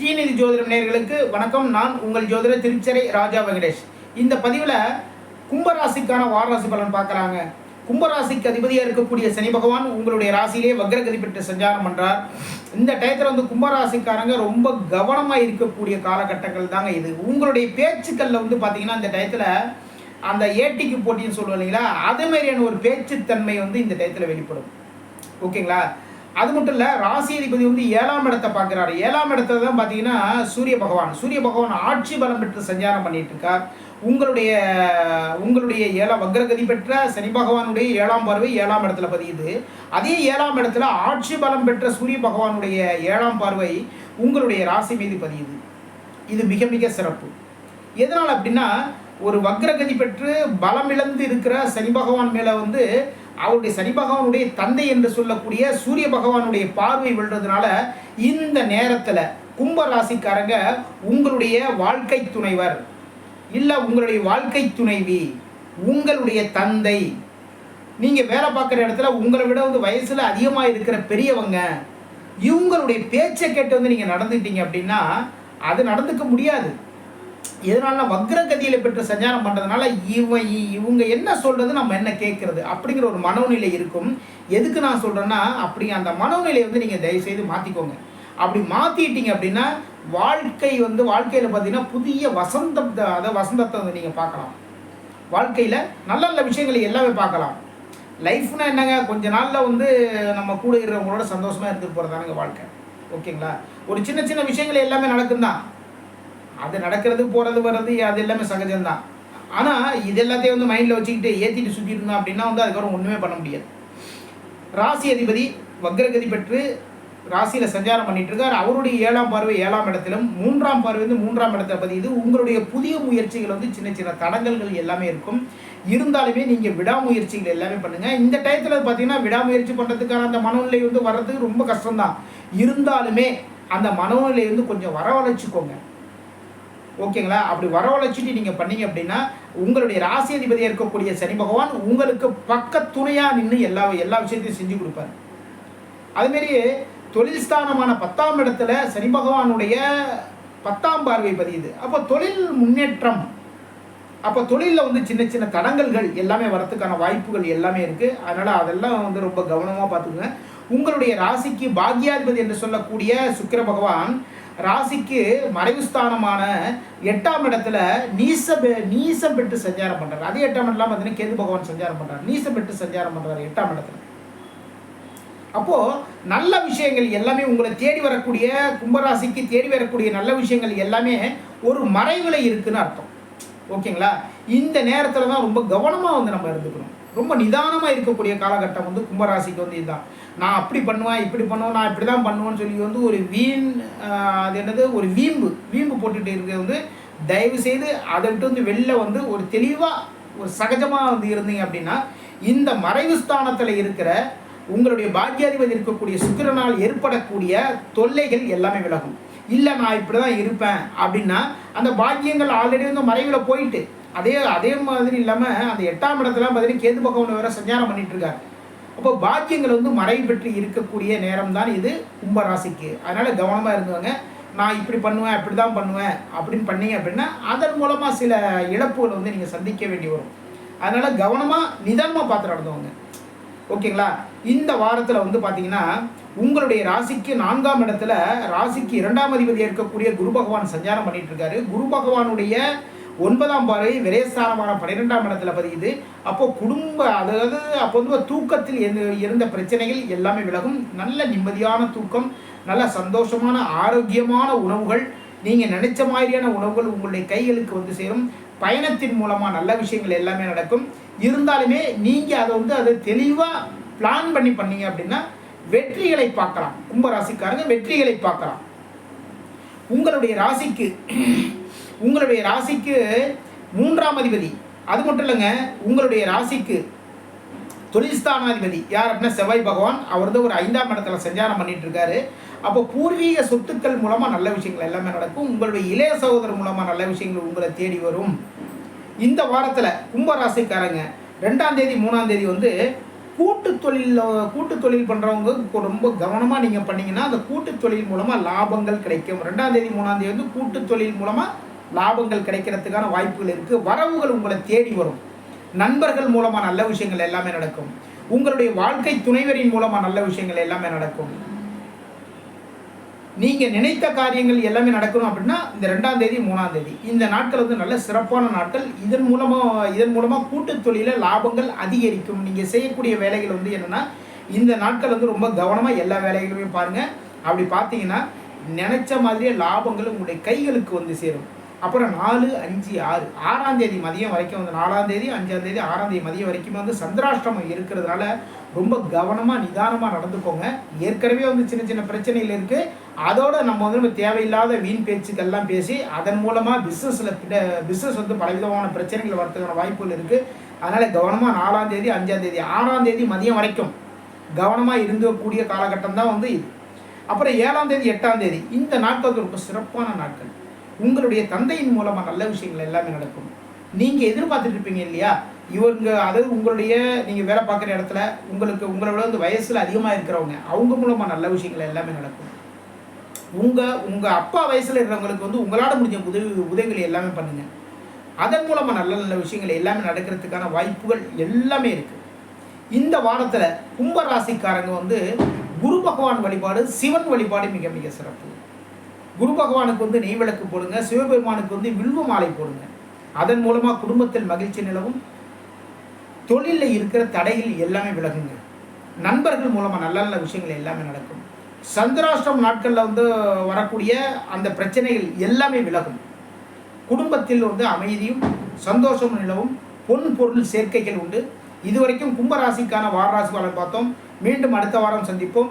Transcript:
ஸ்ரீநிதி ஜோதிடம் நேர்களுக்கு வணக்கம். நான் உங்கள் ஜோதிடர் திருச்சரை ராஜா வெங்கடேஷ். இந்த பதிவில் கும்பராசிக்கான வாரராசி பலன் பார்க்கலாங்க கும்பராசிக்கு அதிபதியாக இருக்கக்கூடிய சனி பகவான் உங்களுடைய ராசியிலே வக்ரகதி பெற்று சஞ்சாரம் பண்ணுறார் இந்த டயத்தில் வந்து கும்பராசிக்காரங்க ரொம்ப கவனமாக இருக்கக்கூடிய காலகட்டங்கள் தாங்க இது. உங்களுடைய பேச்சுக்களில் வந்து பார்த்தீங்கன்னா இந்த டயத்தில் அந்த ஏட்டிக்கு போட்டின்னு சொல்லுவோம் இல்லைங்களா? அது மாதிரியான ஒரு பேச்சுத்தன்மை வந்து இந்த டயத்தில் வெளிப்படும். ஓகேங்களா? அது மட்டும் இல்லை ராசி அதிபதி வந்து ஏழாம் இடத்தை பார்க்குறாரு. ஏழாம் இடத்துல தான் பார்த்தீங்கன்னா சூரிய பகவான். சூரிய பகவான் ஆட்சி பலம் பெற்று சஞ்சாரம் பண்ணிட்டு இருக்கார். உங்களுடைய உங்களுடைய ஏழாம் வக்ரகதி பெற்ற சனி பகவானுடைய ஏழாம் பார்வை ஏழாம் இடத்துல பதியுது. அதே ஏழாம் இடத்துல ஆட்சி பலம் பெற்ற சூரிய பகவானுடைய ஏழாம் பார்வை உங்களுடைய ராசி மீது பதியுது. இது மிக மிக சிறப்பு. எதனால் அப்படின்னா ஒரு வக்ரகதி பெற்று பலம் இழந்து இருக்கிற சனி பகவான் மேலே வந்து அவருடைய சனி பகவானுடைய தந்தை என்று சொல்லக்கூடிய சூரிய பகவானுடைய பார்வை விழுறதுனால இந்த நேரத்தில் கும்ப ராசிக்காரங்க உங்களுடைய வாழ்க்கை துணைவர். இல்லை உங்களுடைய வாழ்க்கை துணைவி உங்களுடைய தந்தை. நீங்கள் வேலை பார்க்குற இடத்துல உங்களை விட வந்து வயசில் அதிகமாக இருக்கிற பெரியவங்க இவங்களுடைய பேச்சை கேட்டு வந்து நீங்கள் நடந்துட்டீங்க அப்படின்னா அது நடந்துக்க முடியாது. எதனால வக்ரகதியில் பெற்று சஞ்சாரம் பண்ணுறதுனால இவன் இ- இவங்க என்ன சொல்கிறது நம்ம என்ன கேட்குறது அப்படிங்கிற ஒரு மனோநிலை இருக்கும். எதுக்கு நான் சொல்கிறேன்னா அப்படி அந்த மனோநிலையை வந்து நீங்கள் தயவுசெய்து மாற்றிக்கோங்க அப்படி மாற்றிட்டீங்க அப்படின்னா வாழ்க்கை வந்து வாழ்க்கையில் பார்த்தீங்கன்னா புதிய வசந்தம் அதை வசந்தத்தை வந்து நீங்கள் பார்க்கலாம். வாழ்க்கையில் நல்ல நல்ல விஷயங்களை எல்லாமே பார்க்கலாம். லைஃப்னா என்னங்க கொஞ்ச நாளில் வந்து நம்ம கூட இருக்கிறவங்களோட சந்தோஷமாக இருந்துட்டு போகிறதானுங்க வாழ்க்கை. ஓகேங்களா? ஒரு சின்ன சின்ன விஷயங்கள் எல்லாமே நடக்கும் தான் அது நடக்கிறது போகிறது வர்றது அது எல்லாமே சகஜம்தான். ஆனால் இது எல்லாத்தையும் வந்து மைண்டில் வச்சுக்கிட்டு ஏற்றிட்டு சுற்றிட்டு இருந்தோம் அப்படின்னா வந்து அதுக்கப்புறம் ஒன்றுமே பண்ண முடியாது. ராசி அதிபதி வக்ரகதி பெற்று ராசியில் சஞ்சாரம் பண்ணிட்டு இருக்கார். அவருடைய ஏழாம் பார்வை ஏழாம் இடத்திலும் மூன்றாம் பார்வை வந்து மூன்றாம் இடத்தை பதியுது உங்களுடைய புதிய முயற்சிகள் வந்து சின்ன சின்ன தடங்கல்கள் எல்லாமே இருக்கும். இருந்தாலுமே நீங்கள் விடாமுயற்சிகள் எல்லாமே பண்ணுங்கள் இந்த டயத்தில் பார்த்தீங்கன்னா விடாமுயற்சி பண்ணுறதுக்கான அந்த மனநிலை வந்து வர்றதுக்கு ரொம்ப கஷ்டம்தான். இருந்தாலுமே அந்த மனநிலை வந்து கொஞ்சம் வரவழைச்சிக்கோங்க. ஓகேங்களா? அப்படி வரவழைச்சிட்டு நீங்கள் பண்ணீங்க அப்படின்னா உங்களுடைய ராசி அதிபதியாக இருக்கக்கூடிய சனி பகவான் உங்களுக்கு பக்க துணையாக நின்று எல்லா எல்லா விஷயத்தையும் செஞ்சு கொடுப்பாரு. அதுமாரி தொழில் ஸ்தானமான பத்தாம் இடத்துல சனி பகவானுடைய பத்தாம் பார்வை பதியுது. அப்போ தொழில் முன்னேற்றம். அப்போ தொழிலில் வந்து சின்ன சின்ன தடங்கல்கள் எல்லாமே வரத்துக்கான வாய்ப்புகள் எல்லாமே இருக்குது அதனால் அதெல்லாம் வந்து ரொம்ப கவனமாக பார்த்துக்குங்க. உங்களுடைய ராசிக்கு பாக்யாதிபதி என்று சொல்லக்கூடிய சுக்கிர பகவான் ராசிக்கு மறைவு ஸ்தானமான எட்டாம் இடத்துல நீசம் பெ- நீசம் பெற்று சஞ்சாரம் பண்ணுறாரு அதே எட்டாம் இடம்லாம் பார்த்தீங்கன்னா கேது பகவான் சஞ்சாரம் பண்ணுறாரு நீசம் பெற்று சஞ்சாரம் பண்ணுறாரு எட்டாம் இடத்துல. அப்போது நல்ல விஷயங்கள் எல்லாமே உங்களை தேடி வரக்கூடிய கும்பராசிக்கு தேடி வரக்கூடிய நல்ல விஷயங்கள் எல்லாமே ஒரு மறைவில் இருக்குன்னு அர்த்தம். ஓகேங்களா? இந்த நேரத்தில் தான் ரொம்ப கவனமாக வந்து நம்ம இருந்துக்கணும். ரொம்ப நிதானமாக இருக்கக்கூடிய காலகட்டம் வந்து கும்பராசிக்கு வந்து இதுதான். நான் அப்படி பண்ணுவேன் இப்படி பண்ணுவேன் நான் இப்படி தான் பண்ணுவேன்னு சொல்லி வந்து ஒரு வீண் அது என்னது? ஒரு வீம்பு. வீம்பு போட்டுட்டு இருக்கிறது வந்து தயவு செய்து அதை வந்து வெளில வந்து ஒரு தெளிவாக ஒரு சகஜமாக வந்து இருந்தீங்க அப்படின்னா இந்த மறைவு ஸ்தானத்தில் இருக்கிற உங்களுடைய பாக்கியாதிபதி இருக்கக்கூடிய சுக்கிரனால் ஏற்படக்கூடிய தொல்லைகள் எல்லாமே விலகும். இல்லை நான் இப்படி தான் இருப்பேன். அப்படின்னா அந்த பாக்கியங்கள் ஆல்ரெடி வந்து மறைவில் போயிட்டு அதே அதே மாதிரி இல்லாமல் அந்த எட்டாம் இடத்துல பார்த்தீங்கன்னா கேது பகவான் வேற சஞ்சாரம் பண்ணிட்டு இருக்காரு. அப்போ பாக்கியங்கள் வந்து மறைவு பெற்று இருக்கக்கூடிய நேரம் தான் இது கும்பராசிக்கு. அதனால் கவனமாக இருந்தவங்க நான் இப்படி பண்ணுவேன் இப்படி தான் பண்ணுவேன் அப்படின்னு பண்ணீங்க அப்படின்னா அதன் மூலமாக சில இழப்புகள் வந்து நீங்கள் சந்திக்க வேண்டி வரும். அதனால் கவனமாக நிதானமாக பார்த்து நடந்தவங்க ஓகேங்களா? இந்த வாரத்தில் வந்து பார்த்தீங்கன்னா உங்களுடைய ராசிக்கு நான்காம் இடத்துல ராசிக்கு இரண்டாம் அதிபதியாக இருக்கக்கூடிய குரு பகவான் சஞ்சாரம் பண்ணிட்டு இருக்காரு குரு பகவானுடைய ஒன்பதாம் பார்வை விரயஸ்தானமான பன்னிரெண்டாம் இடத்துல பதியுது. அப்போ குடும்ப அதாவது அப்போ வந்து தூக்கத்தில் இருந்த பிரச்சனைகள் எல்லாமே விலகும். நல்ல நிம்மதியான தூக்கம் நல்ல சந்தோஷமான ஆரோக்கியமான உணவுகள் நீங்கள் நினைச்ச மாதிரியான உணவுகள் உங்களுடைய கைகளுக்கு வந்து சேரும். பயணத்தின் மூலமாக நல்ல விஷயங்கள் எல்லாமே நடக்கும். இருந்தாலுமே நீங்கள் அதை வந்து அதை தெளிவாக பிளான் பண்ணி பண்ணீங்க அப்படின்னா வெற்றிகளை பார்க்கலாம். கும்பராசிக்காரங்க வெற்றிகளை பார்க்கலாம். உங்களுடைய ராசிக்கு உங்களுடைய ராசிக்கு மூன்றாம் அதிபதி. அது மட்டும் இல்லைங்க உங்களுடைய ராசிக்கு தொழில்ஸ்தானாதிபதி யார் அப்படின்னா செவ்வாய் பகவான். அவர் வந்து ஒரு ஐந்தாம் இடத்துல சஞ்சாரம் பண்ணிட்டு இருக்காரு. அப்போ பூர்வீக சொத்துக்கள் மூலமாக நல்ல விஷயங்கள் எல்லாமே நடக்கும். உங்களுடைய இளைய சகோதரர் மூலமாக நல்ல விஷயங்கள் உங்களை தேடி வரும். இந்த வாரத்தில் கும்பராசிக்காரங்க ரெண்டாம் தேதி மூணாம் தேதி வந்து கூட்டு தொழில் கூட்டு தொழில் பண்ணுறவங்க ரொம்ப கவனமாக நீங்கள் பண்ணீங்கன்னா அந்த கூட்டு தொழில் மூலமாக லாபங்கள் கிடைக்கும். ரெண்டாம் தேதி மூணாம் தேதி வந்து கூட்டு தொழில் மூலமாக லாபங்கள் கிடைக்கிறதுக்கான வாய்ப்புகள் இருக்குது வரவுகள் உங்களை தேடி வரும். நண்பர்கள் மூலமாக நல்ல விஷயங்கள் எல்லாமே நடக்கும். உங்களுடைய வாழ்க்கை துணைவரின் மூலமாக நல்ல விஷயங்கள் எல்லாமே நடக்கும். நீங்கள் நினைத்த காரியங்கள் எல்லாமே நடக்கணும் அப்படின்னா இந்த ரெண்டாம் தேதி மூணாம் தேதி. இந்த நாட்கள் வந்து நல்ல சிறப்பான நாட்கள். இதன் மூலமாக இதன் மூலமாக கூட்டுத் தொழிலில் லாபங்கள் அதிகரிக்கும். நீங்கள் செய்யக்கூடிய வேலைகள் வந்து என்னென்னா இந்த நாட்கள் வந்து ரொம்ப கவனமாக எல்லா வேலைகளுமே பாருங்கள் அப்படி பார்த்தீங்கன்னா நினைச்ச மாதிரியே லாபங்கள் உங்களுடைய கைகளுக்கு வந்து சேரும். அப்புறம் நாலு அஞ்சு ஆறு. ஆறாம் தேதி மதியம் வரைக்கும் வந்து நாலாம் தேதி அஞ்சாம் தேதி ஆறாம் தேதி மதியம் வரைக்கும் வந்து சந்திராஷ்டமம் இருக்கிறதுனால ரொம்ப கவனமாக நிதானமாக நடந்துக்கோங்க. ஏற்கனவே வந்து சின்ன சின்ன பிரச்சனைகள் இருக்குது அதோட நம்ம வந்து நம்ம தேவையில்லாத வீண் பேச்சுக்கெல்லாம் பேசி அதன் மூலமாக பிஸ்னஸில் பிஸ்னஸ் வந்து பலவிதமான பிரச்சனைகள் வரதுக்கான வாய்ப்புகள் இருக்குது அதனால் கவனமாக நாலாம் தேதி அஞ்சாம் தேதி ஆறாம் தேதி மதியம் வரைக்கும் கவனமாக இருந்தக்கூடிய காலகட்டம் தான் வந்து இது. அப்புறம் ஏழாம் தேதி எட்டாம் தேதி இந்த நாட்கள் ரொம்ப சிறப்பான நாட்கள். உங்களுடைய தந்தையின் மூலமாக நல்ல விஷயங்கள் எல்லாமே நடக்கும். நீங்கள் எதிர்பார்த்துட்டு இருப்பீங்க இல்லையா? இவங்க அதாவது உங்களுடைய நீங்கள் வேலை பார்க்குற இடத்துல உங்களுக்கு உங்களை விட வந்து வயசில் அதிகமாக இருக்கிறவங்க அவங்க மூலமாக நல்ல விஷயங்கள் எல்லாமே நடக்கும். உங்கள் உங்கள் அப்பா வயசில் இருக்கிறவங்களுக்கு வந்து உங்களால் முடிஞ்ச உதவி உதவிகள் எல்லாமே பண்ணுங்க. அதன் மூலமாக நல்ல நல்ல விஷயங்கள் எல்லாமே நடக்கிறதுக்கான வாய்ப்புகள் எல்லாமே இருக்குது இந்த வாரத்தில் கும்ப ராசிக்காரங்க வந்து குரு பகவான் வழிபாடு சிவன் வழிபாடு மிக மிக சிறப்பு. குரு பகவானுக்கு வந்து நெய் விளக்கு போடுங்க சிவபெருமானுக்கு வந்து வில்வ மாலை போடுங்க. அதன் மூலமாக குடும்பத்தில் மகிழ்ச்சி நிலவும். தொழிலில் இருக்கிற தடையில் எல்லாமே விலகுங்க. நண்பர்கள் மூலமாக நல்ல நல்ல விஷயங்கள் எல்லாமே நடக்கும். சந்திராஷ்டம் நாட்களில் வந்து வரக்கூடிய அந்த பிரச்சனைகள் எல்லாமே விலகும். குடும்பத்தில் வந்து அமைதியும் சந்தோஷமும் நிலவும். பொன் பொருள் சேர்க்கைகள் உண்டு. இதுவரைக்கும் கும்பராசிக்கான வாரராசி பலன் பார்த்தோம். மீண்டும் அடுத்த வாரம் சந்திப்போம்.